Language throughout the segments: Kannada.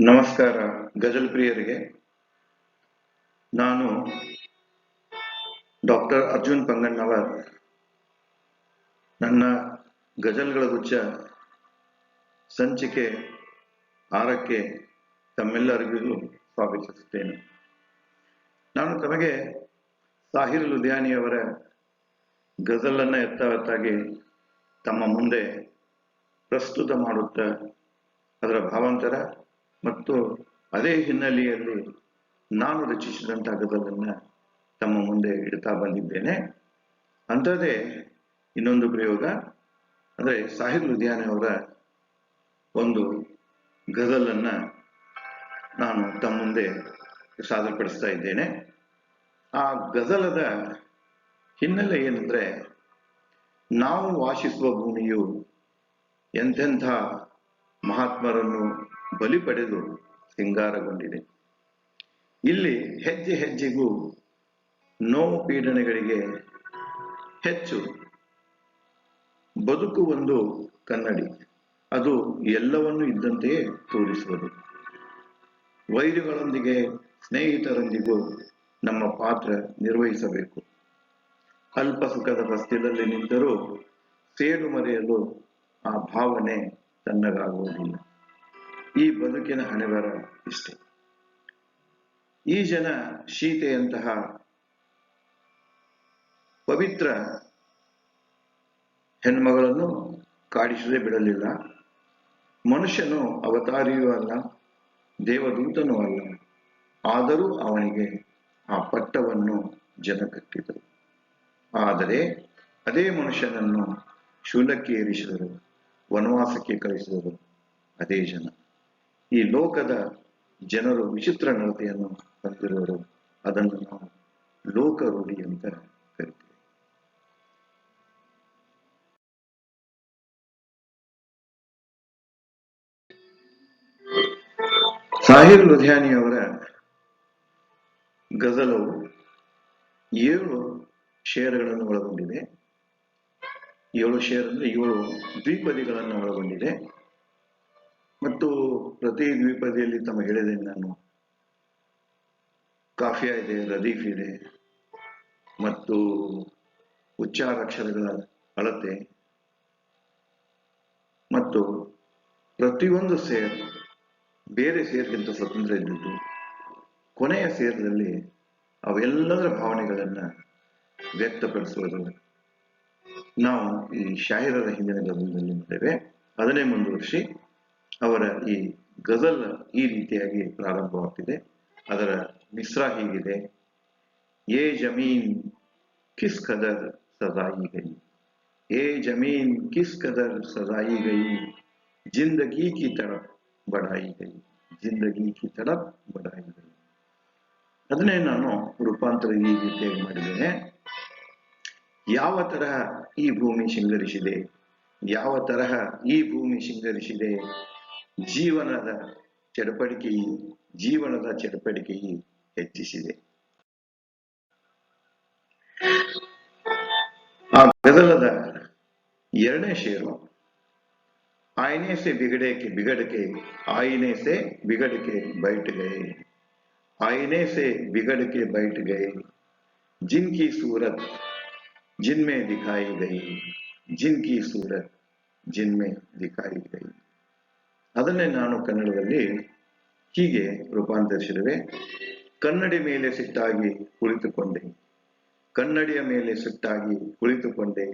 ನಮಸ್ಕಾರ, ಗಜಲ್ ಪ್ರಿಯರಿಗೆ. ನಾನು ಡಾಕ್ಟರ್ ಅರ್ಜುನ್ ಪಂಗಣ್ಣವರ್. ನನ್ನ ಗಜಲ್ಗಳ ಗುಚ್ಛ ಸಂಚಿಕೆ ಆರಕ್ಕೆ ತಮ್ಮೆಲ್ಲರಿಗೂ ಸ್ವಾಗತಿಸುತ್ತೇನೆ. ನಾನು ತಮಗೆ ಸಾಹಿರ್ ಲುಧಿಯಾನಿಯವರ ಗಜಲನ್ನ ಯಥಾವತ್ತಾಗಿ ತಮ್ಮ ಮುಂದೆ ಪ್ರಸ್ತುತ ಮಾಡುತ್ತಾ ಅದರ ಭಾವಾಂತರ ಮತ್ತು ಅದೇ ಹಿನ್ನೆಲೆಯಲ್ಲಿ ನಾನು ರಚಿಸಿದಂತಹ ಗಜಲನ್ನ ತಮ್ಮ ಮುಂದೆ ಇಡ್ತಾ ಬಂದಿದ್ದೇನೆ. ಅಂಥದ್ದೇ ಇನ್ನೊಂದು ಪ್ರಯೋಗ, ಅಂದರೆ ಲುಧಿಯಾನೆ ಅವರ ಒಂದು ಗಜಲನ್ನ ನಾನು ತಮ್ಮ ಮುಂದೆ ಸಾದರಪಡಿಸ್ತಾ ಇದ್ದೇನೆ. ಆ ಗಜಲದ ಹಿನ್ನೆಲೆ ಏನಂದ್ರೆ, ನಾವು ವಾಸಿಸುವ ಭೂಮಿಯು ಎಂತೆಂಥ ಮಹಾತ್ಮರನ್ನು ಬಲಿ ಪಡೆದು ಸಿಂಗಾರಗೊಂಡಿದೆ. ಇಲ್ಲಿ ಹೆಜ್ಜೆ ಹೆಜ್ಜೆಗೂ ನೋವು ಪೀಡನೆಗಳಿಗೆ ಹೆಚ್ಚು ಬದುಕು ಒಂದು ಕನ್ನಡಿ. ಅದು ಎಲ್ಲವನ್ನೂ ಇದ್ದಂತೆಯೇ ತೋರಿಸುವುದು. ವೈರಿಗಳೊಂದಿಗೆ ಸ್ನೇಹಿತರೊಂದಿಗೂ ನಮ್ಮ ಪಾತ್ರ ನಿರ್ವಹಿಸಬೇಕು. ಅಲ್ಪ ಸುಖದ ಬಸ್ತಿಲಲ್ಲಿ ನಿಂತರೂ ಸೇಡು ಮರೆಯಲು ಆ ಭಾವನೆ ತನ್ನಗಾಗುವುದಿಲ್ಲ. ಈ ಬದುಕಿನ ಹಣೆಬರ ಇಷ್ಟೆ. ಈ ಜನ ಶೀತೆಯಂತಹ ಪವಿತ್ರ ಹೆಣ್ಮಗಳನ್ನು ಕಾಡಿಸದೆ ಬಿಡಲಿಲ್ಲ. ಮನುಷ್ಯನು ಅವತಾರಿಯೂ ಅಲ್ಲ, ದೇವದೂತನೂ ಅಲ್ಲ. ಆದರೂ ಅವನಿಗೆ ಆ ಪಟ್ಟವನ್ನು ಜನ ಕಟ್ಟಿದರು ಆದರೆ ಅದೇ ಮನುಷ್ಯನನ್ನು ಶೂಲಕ್ಕೆ ಏರಿಸಿದರು ವನವಾಸಕ್ಕೆ ಕಳಿಸಿದರು ಅದೇ ಜನ. ಈ ಲೋಕದ ಜನರು ವಿಚಿತ್ರ ನಡತೆಯನ್ನು ಹೊಂದಿರುವರು ಅದನ್ನು ನಾವು ಲೋಕರೂಢಿ ಅಂತ ಕರಿತೀವಿ. ಸಾಹಿರ್ ಲುಧಿಯಾನಿಯವರ ಗಜಲವು ಏಳು ಶೇರ್ಗಳನ್ನು ಒಳಗೊಂಡಿದೆ. ಏಳು ಶೇರ್ ಅಂದ್ರೆ ಏಳು ದ್ವಿಪದಿಗಳನ್ನು ಒಳಗೊಂಡಿದೆ. ಮತ್ತು ಪ್ರತಿ ದ್ವಿಪದಿಯಲ್ಲಿ ತಮ್ಮ ಹೇಳಿದ್ದೇನೆ ನಾನು ಕಾಫಿಯಾ ಇದೆ ರದೀಫ್ ಇದೆ ಮತ್ತು ಉಚ್ಚಾರಾಕ್ಷರಗಳ ಅಳತೆ ಮತ್ತು ಪ್ರತಿಯೊಂದು ಸೇರ್, ಬೇರೆ ಸೇರ್ಗಿಂತ ಸ್ವತಂತ್ರ ಇದ್ದಿದ್ದು, ಕೊನೆಯ ಸೇರ್ನಲ್ಲಿ ಅವೆಲ್ಲದರ ಭಾವನೆಗಳನ್ನ ವ್ಯಕ್ತಪಡಿಸುವುದು. ನಾವು ಈ ಶಾಹಿರರ ಹಿಂದಿನ ಗಮನದಲ್ಲಿ ಮಾಡಿದ್ದೇವೆ ಅದನ್ನೇ ಮುಂದುವರಿಸಿ ಅವರ ಈ ಗಜಲ್ ಈ ರೀತಿಯಾಗಿ ಪ್ರಾರಂಭವಾಗ್ತಿದೆ ಅದರ ಮಿಶ್ರ ಹೀಗಿದೆ. ಏ ಜಮೀನ್, ಕಿಸ್ ಕದರ್ ಸದಾಯಿ ಗೈ. ಏ ಜಮೀನ್, ಕಿಸ್ ಕದರ್ ಸದಾಯಿ ಗೈ. ಜಿಂದಗಿ ಕಿ ತಡಪ್ ಬಡಾಯಿ ಗೈ. ಜಿಂದಗಿ ಕಿ ತಡಪ್ ಬಡಾಯಿ ಗೈ. ಅದನ್ನೇ ನಾನು ರೂಪಾಂತರ ಈ ರೀತಿಯಾಗಿ ಮಾಡಿದ್ದೇನೆ. ಯಾವ ತರಹ ಈ ಭೂಮಿ ಶೃಂಗರಿಸಿದೆ? ಯಾವ ತರಹ ಈ ಭೂಮಿ ಶೃಂಗರಿಸಿದೆ? ಜೀವನದ ಚಡಪಡಿಕೆಯಿ ಜೀವನದ ಚಡಪಡಿಕೆಯಿ ಹೆಚ್ಚಿಸಿದೆ ಆ ಗದಲದ ಎರಡನೇ ಶೇರು आईने से बिगड़े के बिगड़ के आईने से बिगड़ के बैठ गए आईने से बिगड़ के बैठ गए जिनकी सूरत जिनमें दिखाई गई जिनकी सूरत जिनमें दिखाई गई ಅದನ್ನೇ ನಾನು ಕನ್ನಡದಲ್ಲಿ ಹೀಗೆ ರೂಪಾಂತರಿಸಿರುವೆ ಕನ್ನಡಿ ಮೇಲೆ ಸಿಟ್ಟಾಗಿ ಕುಳಿತುಕೊಂಡೆ, ಕನ್ನಡಿಯ ಮೇಲೆ ಸಿಟ್ಟಾಗಿ ಕುಳಿತುಕೊಂಡೆ,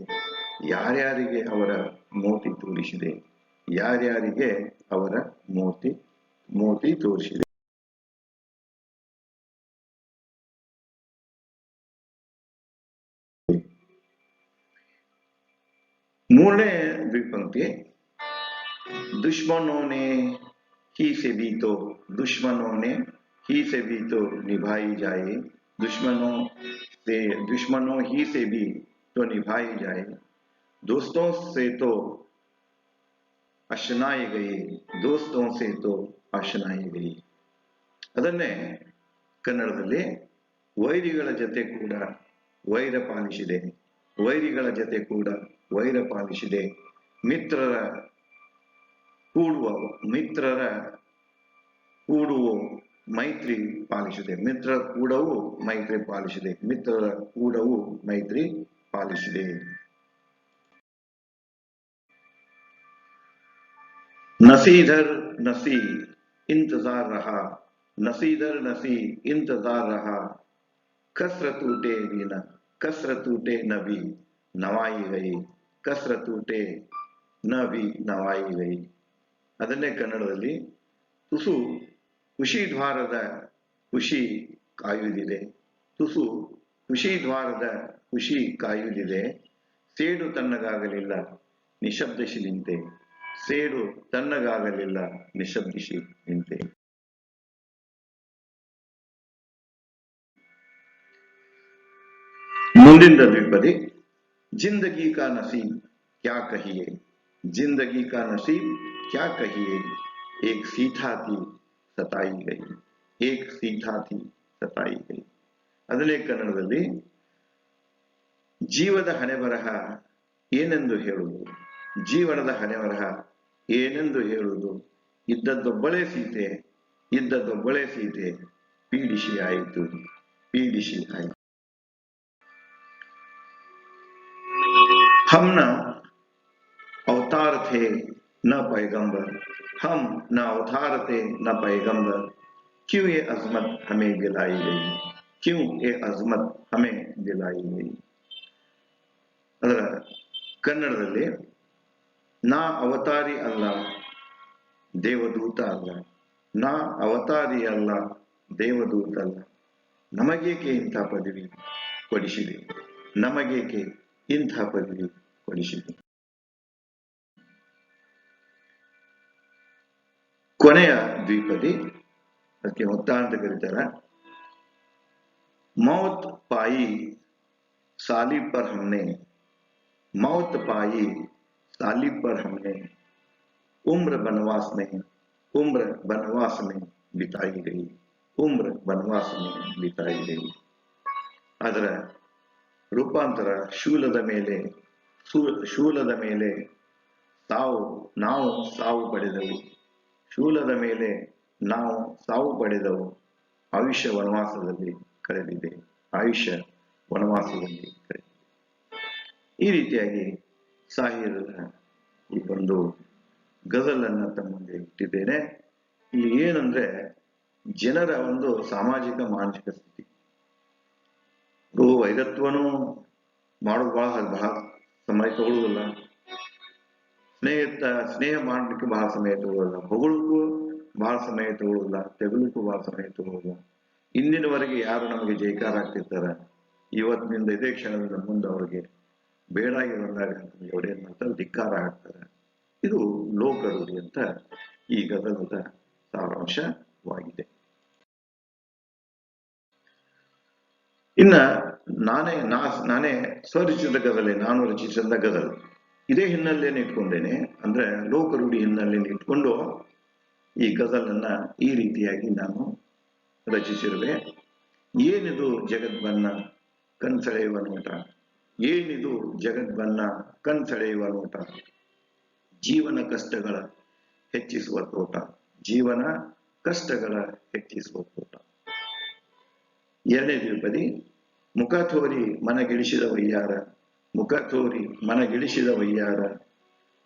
ಯಾರ್ಯಾರಿಗೆ ಅವರ ಮೋತಿ ತೋರಿಸಿದೆ, ಯಾರ್ಯಾರಿಗೆ ಅವರ ಮೋತಿ ಮೋತಿ ತೋರಿಸಿದೆ. ಮೂರನೇ ದ್ವಿಪಂಕ್ತಿ दुश्मनों ने ही से भी तो दुश्मनों ने ही से भी तो निभाई जाए दुश्मनों से दुश्मनों ही से भी तो निभाई जाए दोस्तों से तो ಅಶನಾಯಿ ಗೈ ದೋಸ್ತೋ ಸೇ ತೋ ಅಶನಾಯಿ ಗೈ ಅದನ್ನೇ ಕನ್ನಡದಲ್ಲಿ ವೈರಿಗಳ ಜೊತೆ ಕೂಡ ವೈರ ಪಾಲಿಸಿದೆ ವೈರಿಗಳ ಜೊತೆ ಕೂಡ ವೈರ ಪಾಲಿಸಿದೆ ಮಿತ್ರರ ಕೂಡುವ ಮಿತ್ರರ ಕೂಡುವು ಮೈತ್ರಿ ಪಾಲಿಸಿದೆ ಮಿತ್ರ ಕೂಡವು ಮೈತ್ರಿ ಪಾಲಿಸಿದೆ ಮಿತ್ರರ ಕೂಡವು ಮೈತ್ರಿ ಪಾಲಿಸಿದೆ नसीधर नसी इंतजार रहा नसीधर नसी इंतजार रहा कसर टूटे भी न कसर टूटे न भी नवाई गई कसर टूटे ನ ವಿ ನವಾಯಿ ಗೈ ಅದನ್ನೇ ಕನ್ನಡದಲ್ಲಿ ತುಸು ಖುಷಿ ದ್ವಾರದ ಖುಷಿ ಕಾಯುವುದಿದೆ. ತುಸು ಖುಷಿ ದ್ವಾರದ ಖುಷಿ ಕಾಯುವುದಿದೆ. ಸೇಡು ತನ್ನಗಾಗಲಿಲ್ಲ ನಿಶಬ್ದಿಸಿ ನಿಂತೆ. ಸೇಡು ತನ್ನಗಾಗಲಿಲ್ಲ ನಿಶಬ್ದಿಸಿ ನಿಂತೆ. ಮುಂದಿನ ದ್ವಿಪದಿ ಜಿಂದಗಿ ಕಾ ನಸೀಬ್ ಕ್ಯಾ ಕಹಿಯೇ? जिंदगी का नसीब क्या कहिए एक सीधा थी सताई गई एक सीधा थी सताई गई ಅದನ್ನೇ ಕನ್ನಡದಲ್ಲಿ ಜೀವದ ಹಣೆಬರಹ ಏನೆಂದು ಹೇಳುವುದು ಜೀವನದ ಹಣೆಬರಹ ಏನೆಂದು ಹೇಳುವುದು ಇದ್ದದ್ದೊಬ್ಬಳೇ ಸೀತೆ ಇದ್ದದ್ದೊಬ್ಬಳೇ ಸೀತೆ ಪೀಡಿಸಿ ಆಯಿತು ಪೀಡಿಸಿ ಆಯಿತು हम न अवतार थे न पैगंबर हम न अवतार थे न पैगंबर क्यों ये अजमत हमें दिलाई गई क्यों ये अजमत हमें दिलाई गई ಅದರ ಕನ್ನಡದಲ್ಲಿ ನಾ ಅವತಾರಿ ಅಲ್ಲ ದೇವದೂತ ಅಲ್ಲ ನಾ ಅವತಾರಿ ಅಲ್ಲ ದೇವದೂತ ಅಲ್ಲ ನಮಗೇಕೆ ಇಂಥ ಪದವಿ ಕೊಡಿಸಿದೆ ನಮಗೇಕೆ ಇಂಥ ಪದವಿ ಕೊಡಿಸಿದೆ ಕೊನೆಯ ದ್ವಿಪದಿ ಅದಕ್ಕೆ ಮೊತ್ತ ಅಂತ ಕರೀತಾರೆ मौत पाई साली पर हमने मौत पाई साली पर हमने उम्र बनवास में उम्र बनवास में बिताई गई उम्र बनवास में बिताई गई ಅದರ ರೂಪಾಂತರ ಶೂಲದ ಮೇಲೆ ಶೂ- ಶೂಲದ ಮೇಲೆ ಸಾವು ನಾವು ಸಾವು ಪಡೆದವು ಶೂಲದ ಮೇಲೆ ನಾವು ಸಾವು ಪಡೆದವು. ಆಯುಷ್ಯ ವನವಾಸದಲ್ಲಿ ಕಳೆದಿದೆ. ಆಯುಷ್ಯ ವನವಾಸದಲ್ಲಿ ಕಳೆದಿದೆ. ಈ ರೀತಿಯಾಗಿ ಸಾಹಿರನ ಈ ಒಂದು ಗಜಲನ್ನ ತಮ್ಮ ಮುಂದೆ ಇಟ್ಟಿದ್ದೇನೆ. ಇಲ್ಲಿ ಏನಂದ್ರೆ ಜನರ ಒಂದು ಸಾಮಾಜಿಕ ಮಾನಸಿಕ ಸ್ಥಿತಿ. ಬಹು ವೈರತ್ವನು ಮಾಡೋದು ಬಹಳ ಬಹಳ ಸಮಯ ತಗೊಳ್ಳೋದಿಲ್ಲ ಸ್ನೇಹಿತ, ಸ್ನೇಹ ಮಾಡಲಿಕ್ಕೆ ಬಹಳ ಸಮಯ ತಗೊಳ್ಳಲ್ಲ. ಹೊಗಳಿಗೂ ಬಹಳ ಸಮಯ ತಗೊಳ್ಳಲ್ಲ. ತೆಗಲಿಕ್ಕೂ ಬಹಳ ಸಮಯ ತಗೊಳ್ಳಲ್ಲ. ಇಂದಿನವರೆಗೆ ಯಾರು ನಮಗೆ ಜೈಕಾರ ಆಗ್ತಿರ್ತಾರ? ಇವತ್ತಿನಿಂದ ಇದೇ ಕ್ಷಣದಿಂದ ಮುಂದೆ ಅವರಿಗೆ ಬೇಡಾಗಿ ಬಂದಾಗ ನಮಗೆ ಅವರೇನ್ ಮಾಡ್ತಾರೆ ಧಿಕ್ಕಾರ ಹಾಕ್ತಾರೆ. ಇದು ಲೋಕರುಡಿ ಅಂತ ಈ ಗದಗದ ಸಾರಾಂಶವಾಗಿದೆ. ಇನ್ನ ನಾನೇ, ನಾ, ನಾನೇ ಸ್ವರಚಿತ ಗದಲೆ, ನಾನು ರಚಿಸಿದ ಗದಲ್. ಇದೇ ಹಿನ್ನೆಲೆಯನ್ನು ಇಟ್ಕೊಂಡೇನೆ ಅಂದ್ರೆ ಲೋಕರುಡಿ ಹಿನ್ನೆಲೆಯನ್ನು ಇಟ್ಕೊಂಡು ಈ ಗಜಲನ್ನ ಈ ರೀತಿಯಾಗಿ ನಾನು ರಚಿಸಿರುವೆ. ಏನಿದು ಜಗದ್ಬನ್ನ ಕನ್ಸೆಳೆಯುವ ನೋಟ? ಏನಿದು ಜಗದ್ಬನ್ನ ಕನ್ಸೆಳೆಯುವ ನೋಟ? ಜೀವನ ಕಷ್ಟಗಳ ಹೆಚ್ಚಿಸುವ ತೋಟ. ಜೀವನ ಕಷ್ಟಗಳ ಹೆಚ್ಚಿಸುವ ತೋಟ. ಎರಡನೇ ದ್ವಿಪದಿ ಮುಖ ತೋರಿ ಮನಗಿಳಿಸಿದ ವಯ್ಯಾರ ಮುಖ ತೋರಿ ಮನಗಿಳಿಸಿದ ವಯ್ಯಾರ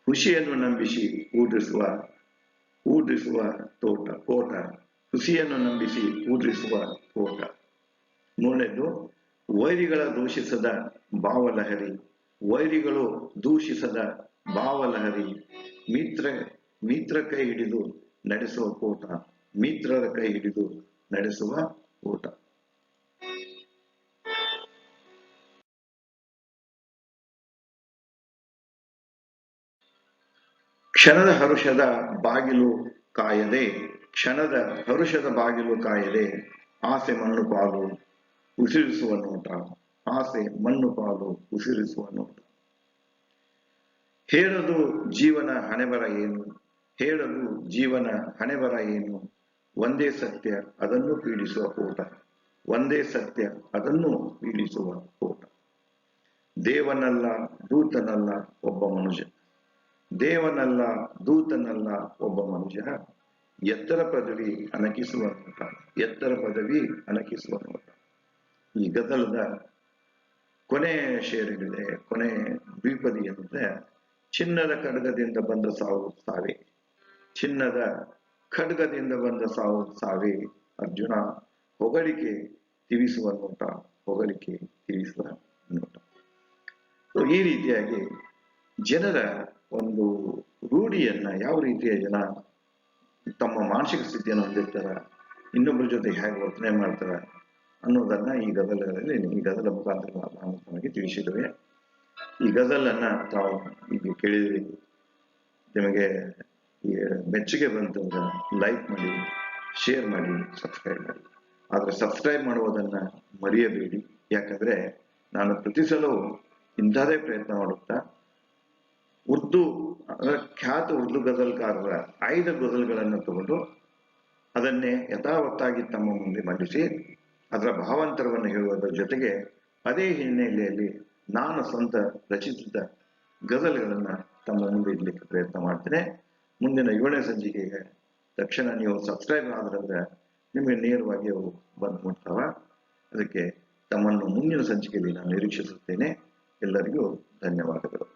ಖುಷಿಯನ್ನು ನಂಬಿಸಿ ಊಡಿಸುವ ಊಡಿಸುವ ತೋಟ ಕೋಟ ಖುಷಿಯನ್ನು ನಂಬಿಸಿ ಊಡಿಸುವ ಕೋಟ ನೋಡಿದ್ದು ವೈರಿಗಳ ದೂಷಿಸದ ಭಾವಲಹರಿ ವೈರಿಗಳು ದೂಷಿಸದ ಭಾವಲಹರಿ ಮಿತ್ರ ಮಿತ್ರ ಕೈ ಹಿಡಿದು ನಡೆಸುವ ಕೋಟ ಮಿತ್ರರ ಕೈ ಹಿಡಿದು ನಡೆಸುವ ಓಟ ಕ್ಷಣದ ಹರುಷದ ಬಾಗಿಲು ಕಾಯದೆ, ಕ್ಷಣದ ಹರುಷದ ಬಾಗಿಲು ಕಾಯದೆ, ಆಸೆ ಮಣ್ಣು ಪಾಲು ಉಸಿರಿಸುವ ನೋಟ, ಆಸೆ ಮಣ್ಣು ಪಾಲು ಉಸಿರಿಸುವ ನೋಟ. ಹೇಳದು ಜೀವನ ಹಣೆಬರ ಏನು? ಹೇಳಲು ಜೀವನ ಹಣೆಬರ ಏನು? ಒಂದೇ ಸತ್ಯ, ಅದನ್ನು ಪೀಡಿಸುವ ಕೋಟ. ಒಂದೇ ಸತ್ಯ, ಅದನ್ನು ಪೀಡಿಸುವ ಕೋಟ. ದೇವನಲ್ಲ ದೂತನಲ್ಲ ಒಬ್ಬ ಮನುಷ್ಯ. ದೇವನಲ್ಲ, ದೂತನಲ್ಲ ಒಬ್ಬ ಮನುಷ್ಯ ಎತ್ತರ ಪದವಿ ಅಣಕಿಸುವ ನೋಟ ಎತ್ತರ ಪದವಿ ಅಣಕಿಸುವ ನೋಟ ಈ ಗದಲದ ಕೊನೆ ಶೇರಿಗಿದೆ, ಕೊನೆ ದ್ವಿಪದಿಯಂತೆ ಚಿನ್ನದ ಖಡ್ಗದಿಂದ ಬಂದ ಸಾವು ಸಾವಿ. ಚಿನ್ನದ ಖಡ್ಗದಿಂದ ಬಂದ ಸಾವು ಸಾವಿ. ಅರ್ಜುನ ಹೊಗಳಿಕೆ ತಿಳಿಸುವ ನೋಟ, ಹೊಗಳಿಕೆ ತಿಳಿಸುವ ನೋಟ. ಈ ರೀತಿಯಾಗಿ ಜನರ ಒಂದು ರೂಢಿಯನ್ನ ಯಾವ ರೀತಿಯ ಜನ ತಮ್ಮ ಮಾನಸಿಕ ಸ್ಥಿತಿಯನ್ನು ಹೊಂದಿರ್ತಾರ ಇನ್ನೊಬ್ಬರ ಜೊತೆ ಹೇಗೆ ವರ್ತನೆ ಮಾಡ್ತಾರ ಅನ್ನೋದನ್ನ ಈ ಗದಲಗಳಲ್ಲಿ ಈ ಗದಲ ಮುಖಾಂತರ ನಾವು ನಮಗೆ ತಿಳಿಸಿದ್ದೇವೆ. ಈ ಗದಲನ್ನ ತಾವು ಈಗ ಕೇಳಿದ್ರಿ. ನಿಮಗೆ ಮೆಚ್ಚುಗೆ ಬಂತಂದ್ರೆ ಲೈಕ್ ಮಾಡಿ ಶೇರ್ ಮಾಡಿ ಸಬ್ಸ್ಕ್ರೈಬ್ ಮಾಡಿ. ಆದ್ರೆ ಸಬ್ಸ್ಕ್ರೈಬ್ ಮಾಡುವುದನ್ನ ಮರೆಯಬೇಡಿ. ಯಾಕಂದ್ರೆ ನಾನು ಪ್ರತಿ ಸಲವೂ ಇಂಥದೇ ಪ್ರಯತ್ನ ಮಾಡುತ್ತಾ ಉರ್ದು, ಅಂದ್ರೆ ಖ್ಯಾತ ಉರ್ದು ಗಜಲ್ಕಾರರ ಆಯ್ದ ಗಜಲ್ಗಳನ್ನು ತಗೊಂಡು ಅದನ್ನೇ ಯಥಾವತ್ತಾಗಿ ತಮ್ಮ ಮುಂದೆ ಮಂಡಿಸಿ ಅದರ ಭಾವಾಂತರವನ್ನು ಹೇಳುವುದರ ಜೊತೆಗೆ ಅದೇ ಹಿನ್ನೆಲೆಯಲ್ಲಿ ನಾನು ಸ್ವಂತ ರಚಿಸಿದ ಗಜಲ್ಗಳನ್ನು ತಮ್ಮ ಮುಂದೆ ಇಡ್ಲಿಕ್ಕೆ ಪ್ರಯತ್ನ ಮಾಡ್ತೇನೆ. ಮುಂದಿನ ಏಳನೇ ಸಂಚಿಕೆಗೆ ತಕ್ಷಣ ನೀವು ಸಬ್ಸ್ಕ್ರೈಬ್ ಆದ್ರಂದ್ರೆ ನಿಮಗೆ ನೇರವಾಗಿ ಅವು ಬಂದು ಮುಟ್ತಾವ. ಅದಕ್ಕೆ ತಮ್ಮನ್ನು ಮುಂದಿನ ಸಂಚಿಕೆಯಲ್ಲಿ ನಾನು ನಿರೀಕ್ಷಿಸುತ್ತೇನೆ. ಎಲ್ಲರಿಗೂ ಧನ್ಯವಾದಗಳು.